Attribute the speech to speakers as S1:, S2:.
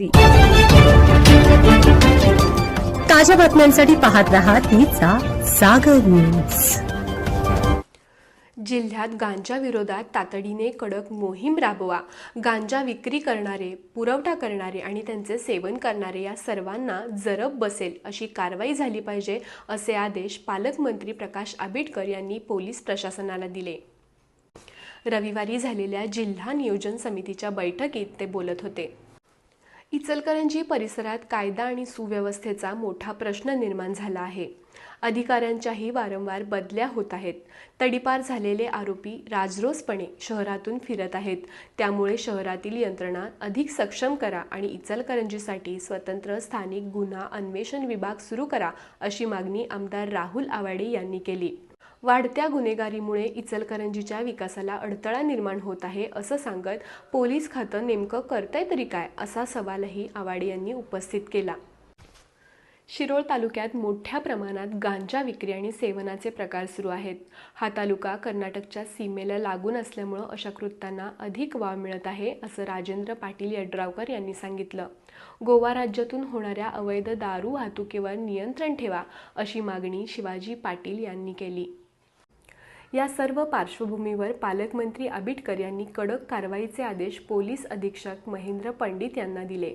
S1: C ताज्या बातम्यांसाठी पाहत रहा तीचा सागर न्यूज
S2: जिल्ह्यात गांजा विरोधात तातडीने कडक मोहीम राबवा. गांजा विक्री करणारे पुरवठा करणारे आणि त्यांचे सेवन करणारे या सर्वांना जरब बसेल अशी कारवाई झाली पाहिजे असे आदेश पालकमंत्री प्रकाश आंबेडकर यांनी पोलीस प्रशासनाला दिले. रविवारी झालेल्या जिल्हा नियोजन समितीच्या बैठकीत ते बोलत होते. इचलकरंजी परिसरात कायदा आणि सुव्यवस्थेचा मोठा प्रश्न निर्माण झाला आहे. अधिकाऱ्यांच्याही वारंवार बदल्या होत आहेत. तडीपार झालेले आरोपी राजरोसपणे शहरातून फिरत आहेत. त्यामुळे शहरातील यंत्रणा अधिक सक्षम करा आणि इचलकरंजीसाठी स्वतंत्र स्थानिक गुन्हा अन्वेषण विभाग सुरू करा अशी मागणी आमदार राहुल आवाडे यांनी केली. वाढत्या गुन्हेगारीमुळे इचलकरंजीच्या विकासाला अडथळा निर्माण होत आहे असं सांगत पोलीस खातं नेमकं करतंय तरी काय असा सवालही आवाडे यांनी उपस्थित केला. शिरोळ तालुक्यात मोठ्या प्रमाणात गांजा विक्री आणि सेवनाचे प्रकार सुरू आहेत. हा तालुका कर्नाटकच्या सीमेला लागून असल्यामुळं अशा कृत्यांना अधिक वाव मिळत आहे असं राजेंद्र पाटील यड्रावकर यांनी सांगितलं. गोवा राज्यातून होणाऱ्या अवैध दारू वाहतुकीवर नियंत्रण ठेवा अशी मागणी शिवाजी पाटील यांनी केली. या सर्व पार्श्वभूमीवर पालकमंत्री आबिटकर यांनी कडक कारवाईचे आदेश पोलीस अधीक्षक महेंद्र पंडित यांना दिले.